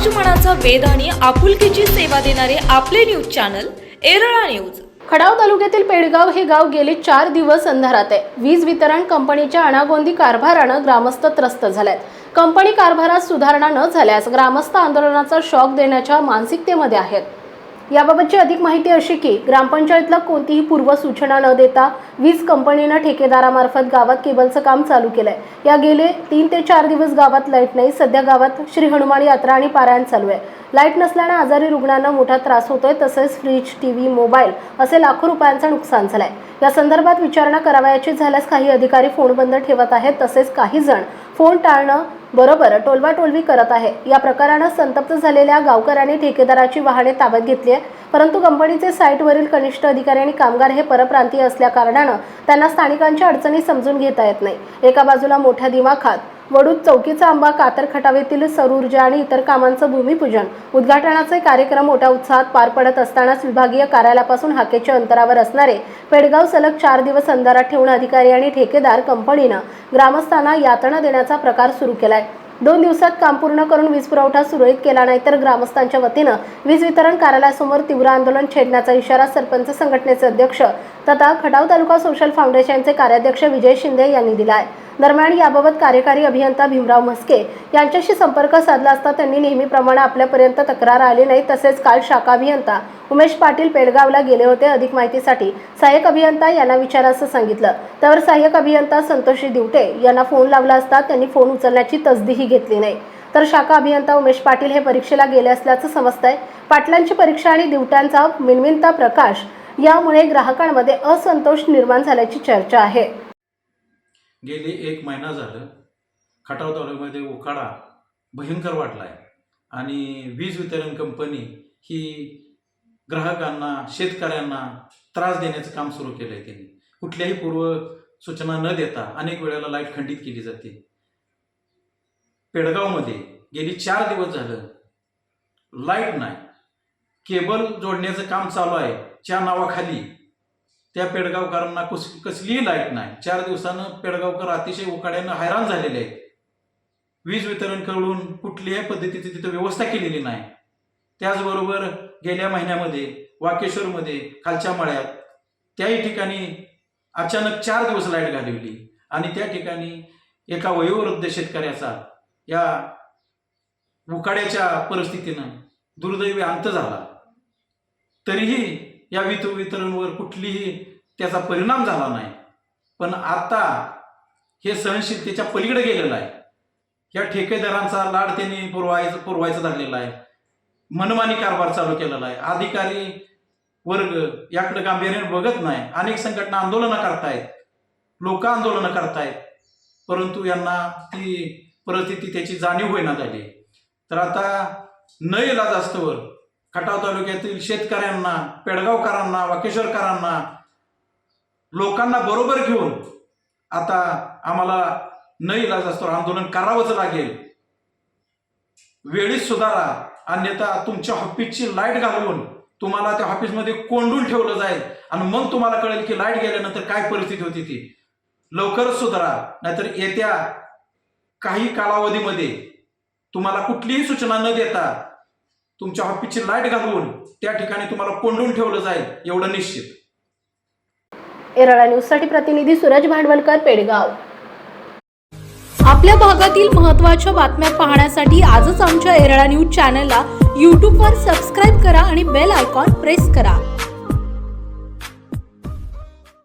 समाज मनाचा आणि आपुलकीची सेवा देणारे आपले न्यूज चॅनल एरळा न्यूज. खडाव तालुक्यातील पेडगाव हे गाव गेले चार दिवस अंधारात आहे. वीज वितरण कंपनीच्या अनागोंदी कारभारानं ग्रामस्थ त्रस्त झालेत. कंपनी कारभारात सुधारणा न झाल्यास ग्रामस्थ आंदोलनाचा शॉक देण्याच्या मानसिकतेमध्ये आहेत. याबाबतची अधिक माहिती अशी की ग्रामपंचायतला कोणतीही पूर्वसूचना न देता वीज कंपनीनं ठेकेदारामार्फत गावात केबलचं काम चालू केलंय. या गेले तीन ते चार दिवस गावात लाइट नाही सध्या गावात श्री हनुमान यात्रा आणि पारायण चालू आहे. लाइट नसल्यानं आजारी रुग्णांना मोठा त्रास होतोय तसेच फ्रीज टीव्ही मोबाईल असे लाखो रुपयांचं नुकसान झालंय. या संदर्भात विचारणा करावयाची झाल्यास काही अधिकारी फोन बंद ठेवत आहेत तसेच काही जण फोन टाळणं बरोबर टोलवाटोलवी करत आहे. या प्रकारानं संतप्त झालेल्या गावकऱ्यांनी ठेकेदाराची वाहने ताब्यात घेतली आहे परंतु कंपनीचे साईटवरील कनिष्ठ अधिकारी आणि कामगार हे परप्रांतीय असल्या कारणानं त्यांना स्थानिकांच्या अडचणी समजून घेता येत नाही. एका बाजूला मोठ्या दिमाखात वडूद चौकीचा आंबा कातर खटावेतील सौर ऊर्जा आणि इतर कामांचं भूमिपूजन. उद्घाटनाचे कार्यक्रम मोठ्या उत्साहात पार पडत असतानाच विभागीय कार्यालयापासून हाकेच्या अंतरावर असणारे पेडगाव सलग चार दिवस अंधारात ठेवून अधिकारी आणि ठेकेदार कंपनीनं ग्रामस्थांना यातना देण्याचा प्रकार सुरू केलाय. दोन दिवसात काम पूर्ण करून वीज पुरवठा सुरळीत केला नाही तर ग्रामस्थांच्या वतीनं वीज वितरण कार्यालयासमोर तीव्र आंदोलन छेडण्याचा इशारा सरपंच संघटनेचे अध्यक्ष तथा खटाव तालुका सोशल फाउंडेशनचे कार्याध्यक्ष विजय शिंदे यांनी दिला आहे दरम्यान याबाबत कार्यकारी अभियंता भीमराव म्हस्के यांच्याशी संपर्क साधला असता त्यांनी नेहमीप्रमाणे आपल्यापर्यंत तक्रार आली नाही तसेच काल शाखा अभियंता उमेश पाटील पेडगावला गेले होते अधिक माहितीसाठी. सहाय्यक अभियंता यांना विचारा असं सांगितलं. त्यावर सहाय्यक अभियंता संतोषी दिवटे यांना फोन लावला असता त्यांनी फोन उचलण्याची तसदीही घेतली नाही. तर शाखा अभियंता उमेश पाटील हे परीक्षेला गेले असल्याचं समजतंय. पाटलांची परीक्षा आणि दिवट्यांचा मिनमिनता प्रकाश यामुळे ग्राहकांमध्ये असंतोष निर्माण झाल्याची चर्चा आहे. गेली एक महिना झालं खटाव तालुक्यामध्ये उकाडा भयंकर वाटला आहे आणि वीज वितरण कंपनी ही ग्राहकांना शेतकऱ्यांना त्रास देण्याचं काम सुरू केलं आहे त्यांनी. कुठल्याही पूर्व सूचना न देता अनेक वेळेला लाइट खंडित केली जाते. पेडगावमध्ये गेली चार दिवस झालं लाइट नाही. केबल जोडण्याचं काम चालू आहे. च्या नावाखाली त्या पेडगावकरांना कस कसलीही लाइट नाही. चार दिवसानं पेडगावकर अतिशय उकाड्यानं हैराण झालेले आहेत. वीज वितरण करून कुठल्याही पद्धतीची तिथं व्यवस्था केलेली नाही. त्याचबरोबर गेल्या महिन्यामध्ये वाकेश्वरमध्ये खालच्या मळ्यात त्याही ठिकाणी अचानक चार दिवस लाइट घालवली आणि त्या ठिकाणी एका वयोवृद्ध शेतकऱ्याचा या उकाड्याच्या परिस्थितीनं दुर्दैवी अंत झाला. तरीही या वित वितरणवर कुठलीही त्याचा परिणाम झाला नाही. पण आता हे सहनशीलतेच्या पलीकडे गेलेलं आहे. या ठेकेदारांचा लाड त्यांनी पुरवायचं पुरवायचं धरलेला आहे. मनमानी कारभार चालू केलेला आहे. अधिकारी वर्ग याकडे गांभीर्याने बघत नाही. अनेक संघटना आंदोलनं करतायत. लोक आंदोलनं करतायत. परंतु यांना ती परिस्थिती त्याची जाणीव होईना झाली. तर आता न इलाज असतोवर खटाव तालुक्यातील शेतकऱ्यांना पेडगावकरांना वाकेश्वरकरांना लोकांना बरोबर घेऊन आता आम्हाला न इलाज असतो आंदोलन करावंच लागेल. वेळीच सुधारा अन्यथा तुमच्या ऑफिसची लाइट घालवून तुम्हाला त्या ऑफिसमध्ये कोंडून ठेवलं जाईल. आणि मग तुम्हाला कळेल की लाइट गेल्यानंतर काय परिस्थिती होती ती. लवकरच सुधारा नाहीतर येत्या काही कालावधीमध्ये तुम्हाला कुठलीही सूचना न देता तुमच्या ऑफिसची लाइट घालवून त्या ठिकाणी तुम्हाला कोंडून ठेवलं जाईल एवढं निश्चित. एरळा न्यूजसाठी प्रतिनिधी सूरज भांडवलकर पेडगाव. आपल्या भागातील महत्त्वाच्या बातम्या पाहण्यासाठी आजच आमच्या एरळा न्यूज चॅनलला यूट्यूबवर सबस्क्राईब करा आणि बेल आयकॉन प्रेस करा.